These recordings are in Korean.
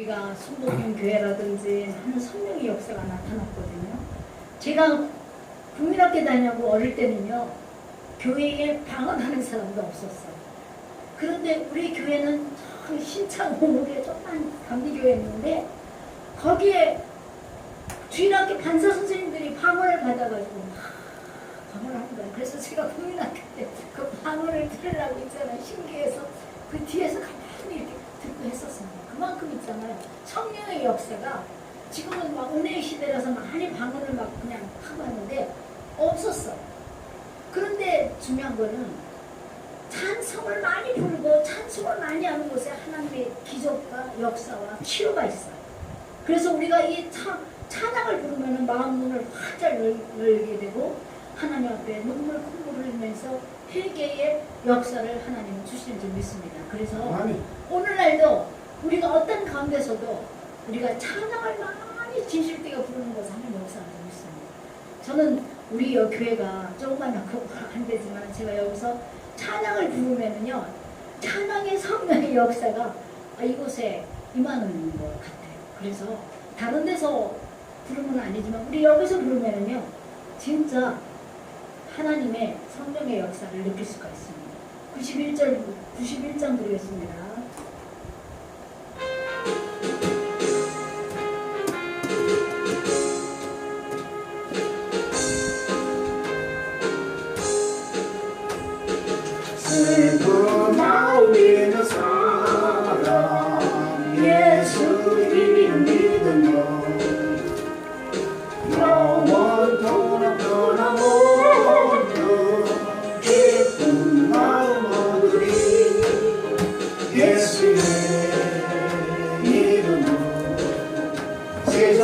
우리가 순복음 교회라든지 하는 성령의 역사가 나타났거든요. 제가 국민학교 다니고 어릴 때는요 교회에 방언하는 사람도 없었어요. 그런데 우리 교회는 참 신창 오목에 조그만 감리교회였는데 거기에 주일학교 반사 선생님들이 방언을 받아가지고 막 방언하는 거예요. 그래서 제가 국민학교 때 그 방언을 들으려고 있잖아요. 신기해서 그 뒤에서 가만히 이렇게 듣고 했었습니다. 그만큼 있잖아요. 성령의 역사가 지금은 막 은혜의 시대라서 많이 방언을 막 그냥 하고 하는데 없었어. 그런데 중요한 거는 찬송을 많이 부르고 찬송을 많이 하는 곳에 하나님의 기적과 역사와 치유가 있어요. 그래서 우리가 이 차, 찬양을 부르면 마음 문을 활짝 열, 열게 되고 하나님 앞에 눈물 콧물을 흘리면서 회개의 역사를 하나님은 주시는 줄 믿습니다. 그래서 아멘. 오늘날도 우리가 어떤 가운데서도 우리가 찬양을 많이 진실되게 부르는 것을 하나님 역사를 믿습니다. 저는 우리 여 교회가 조금만 안 되지만 제가 여기서 찬양을 부르면은요 찬양의 성령의 역사가 아, 이곳에 임하는 것 같아요. 그래서 다른 데서 부르면 아니지만 우리 여기서 부르면은요 진짜 하나님의 성령의 역사를 느낄 수가 있습니다. 91절 91장 드리겠습니다.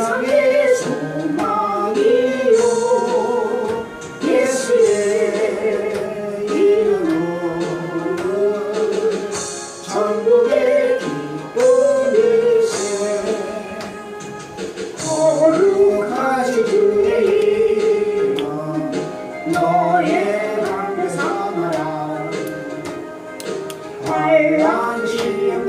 세상의 소망이요. 예수의 이름은 천국의 기쁨이세. 거룩하신 주의 이름 너의 방에 삼아라 하얀 시험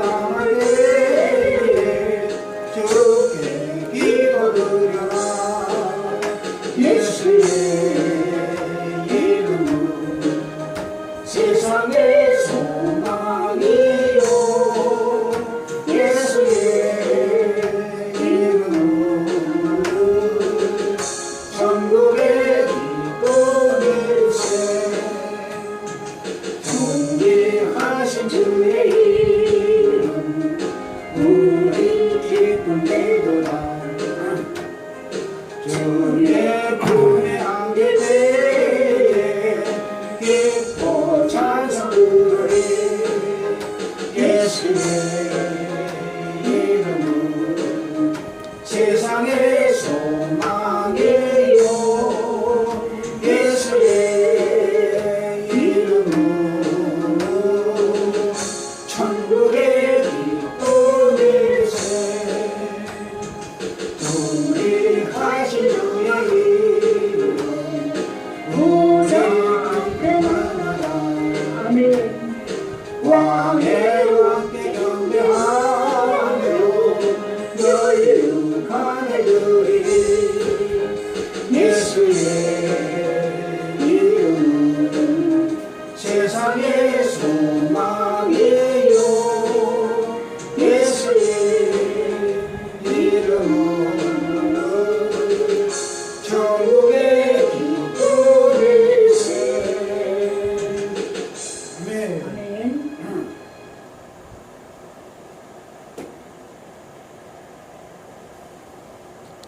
도유 간의 도리 예수의 이름, 세상의 소망이요 예수의 이름은 천국의 기쁨이세. 아멘.